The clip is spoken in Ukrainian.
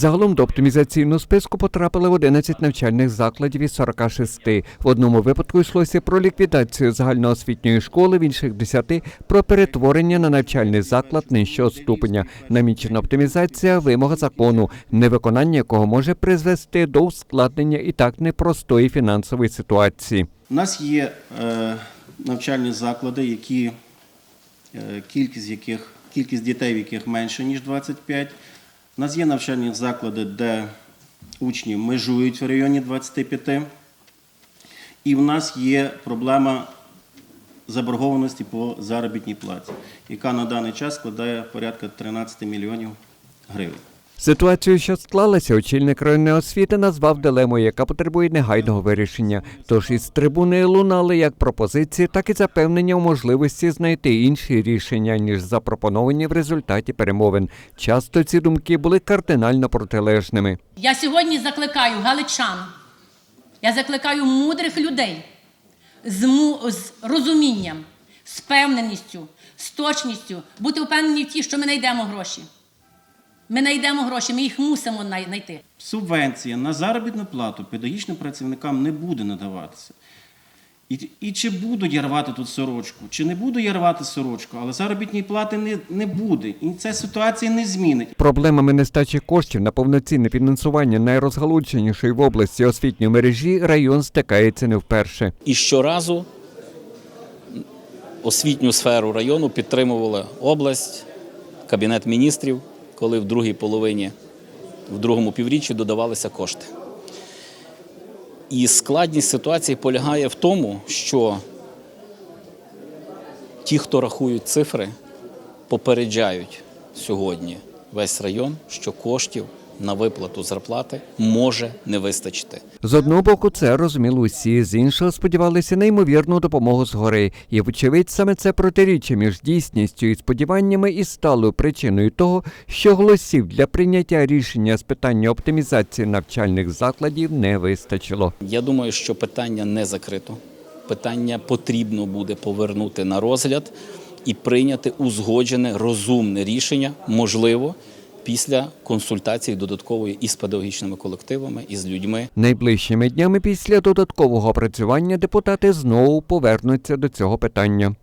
Загалом до оптимізаційного списку потрапили 11 навчальних закладів із 46. В одному випадку йшлося про ліквідацію загальноосвітньої школи, в інших 10 – про перетворення на навчальний заклад нижчого ступеня. Намічена оптимізація – вимога закону, невиконання якого може призвести до ускладнення і так непростої фінансової ситуації. У нас є е, навчальні заклади, які, е, кількість, яких, кількість дітей, в яких менше, ніж 25. У нас є навчальні заклади, де учні межують в районі 25. І в нас є проблема заборгованості по заробітній платі, яка на даний час складає порядка 13 мільйонів гривень. Ситуацію, що склалася, очільник районної освіти назвав дилемою, яка потребує негайного вирішення. Тож із трибуни лунали як пропозиції, так і запевнення у можливості знайти інші рішення, ніж запропоновані в результаті перемовин. Часто ці думки були кардинально протилежними. Я сьогодні закликаю галичан, я закликаю мудрих людей з, му- з розумінням, з впевненістю, з точністю, бути впевнені в ті, що ми знайдемо гроші. Ми знайдемо гроші, ми їх мусимо знайти. Субвенція на заробітну плату педагогічним працівникам не буде надаватися. І, і чи буду я рвати тут сорочку, чи не буду я рвати сорочку, але заробітної плати не, не буде. І ця ситуація не змінить. Проблемами нестачі коштів на повноцінне фінансування найрозгалученішої в області освітньої мережі район стикається не вперше. І щоразу освітню сферу району підтримувала область, кабінет міністрів, коли в другій половині, в другому півріччі додавалися кошти. І складність ситуації полягає в тому, що ті, хто рахують цифри, попереджають сьогодні весь район, що коштів на виплату зарплати може не вистачити. З одного боку, це розуміли усі, з іншого сподівалися на ймовірну допомогу згори. І, вочевидь, саме це протиріччя між дійсністю і сподіваннями і стало причиною того, що голосів для прийняття рішення з питання оптимізації навчальних закладів не вистачило. Я думаю, що питання не закрито. Питання потрібно буде повернути на розгляд і прийняти узгоджене розумне рішення, можливо, після консультації додаткової із педагогічними колективами, із людьми, Найближчими днями після додаткового опрацювання депутати знову повернуться до цього питання.